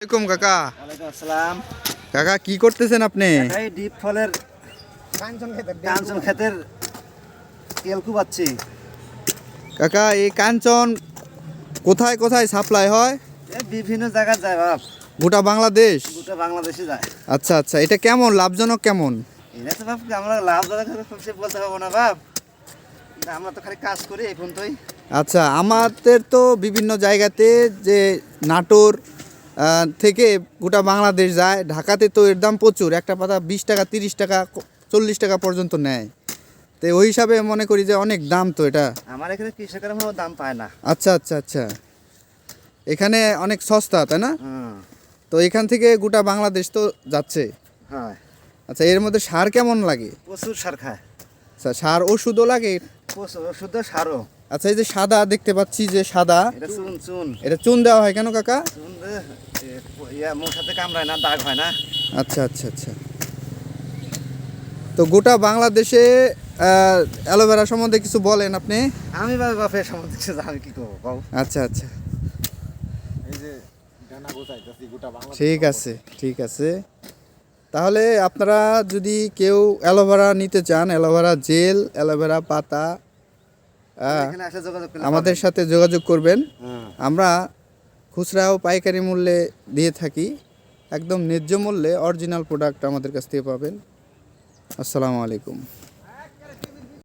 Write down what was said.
আলাইকুম কাকা। ওয়ালাইকুম আসসালাম। কাকা কি করতেছেন আপনি? এই ডিপ ফলের কাঞ্চন ক্ষেতের তেলকু পাচ্ছি কাকা এই কাঞ্চন কোথায় কোথায় সাপ্লাই হয়? এই বিভিন্ন জায়গায় যায় বাপ। গোটা বাংলাদেশ? গোটা বাংলাদেশে যায়। আচ্ছা আচ্ছা এটা কেমন? লাভজনক কেমন? এটা তো বাপ আমরা লাভ সে বলতে পারব না বাপ। আমরা তো খালি কাজ করি এখন তোই আচ্ছা আমাদের তো বিভিন্ন জায়গাতে যে নাটোর থেকে গোটা বাংলাদেশ যায়। ঢাকাতে তো এর দাম প্রচুর। একটা পাতা বিশ টাকা তিরিশ টাকা চল্লিশ টাকা পর্যন্ত নেয়। তো ওই হিসাবে মনে করি যে অনেক দাম তো এটা। আমার এখানে কৃষকের দাম পায় না। আচ্ছা আচ্ছা আচ্ছা। এখানে অনেক সস্তা তাই না? তো এখান থেকে গোটা বাংলাদেশ তো যাচ্ছে। হ্যাঁ। আচ্ছা এর মধ্যে সার কেমন লাগে? প্রচুর সার খায়। আচ্ছা সার ওষুধও লাগে? প্রচুর ওষুধ সারও। আচ্ছা এই যে সাদা দেখতে পাচ্ছি যে সাদা। এটা চুন চুন। এটা চুন দেওয়া হয় কেন কাকা? কামড়ায় না দাগ হয় না। আচ্ছা আচ্ছা আচ্ছা। তো গোটা বাংলাদেশে অ্যালোভেরা সম্বন্ধে কিছু বলেন আপনি? আমি বাপের সম্বন্ধে কিছু জানি কি করব আচ্ছা আচ্ছা। এই যে ঠিক আছে ঠিক আছে। তাহলে আপনারা যদি কেউ অ্যালোভেরা নিতে চান অ্যালোভেরা জেল অ্যালোভেরা পাতা আহ, এখানে এসে যোগাযোগ করলে আমাদের সাথে যোগাযোগ করবেন। হ্যাঁ। আমরা খুচরা ও পাইকারি মূল্যে দিয়ে থাকি। একদম ন্যায্য মূল্যে অরিজিনাল প্রোডাক্ট আমাদের কাছ থেকে পাবেন। আসসালামু আলাইকুম।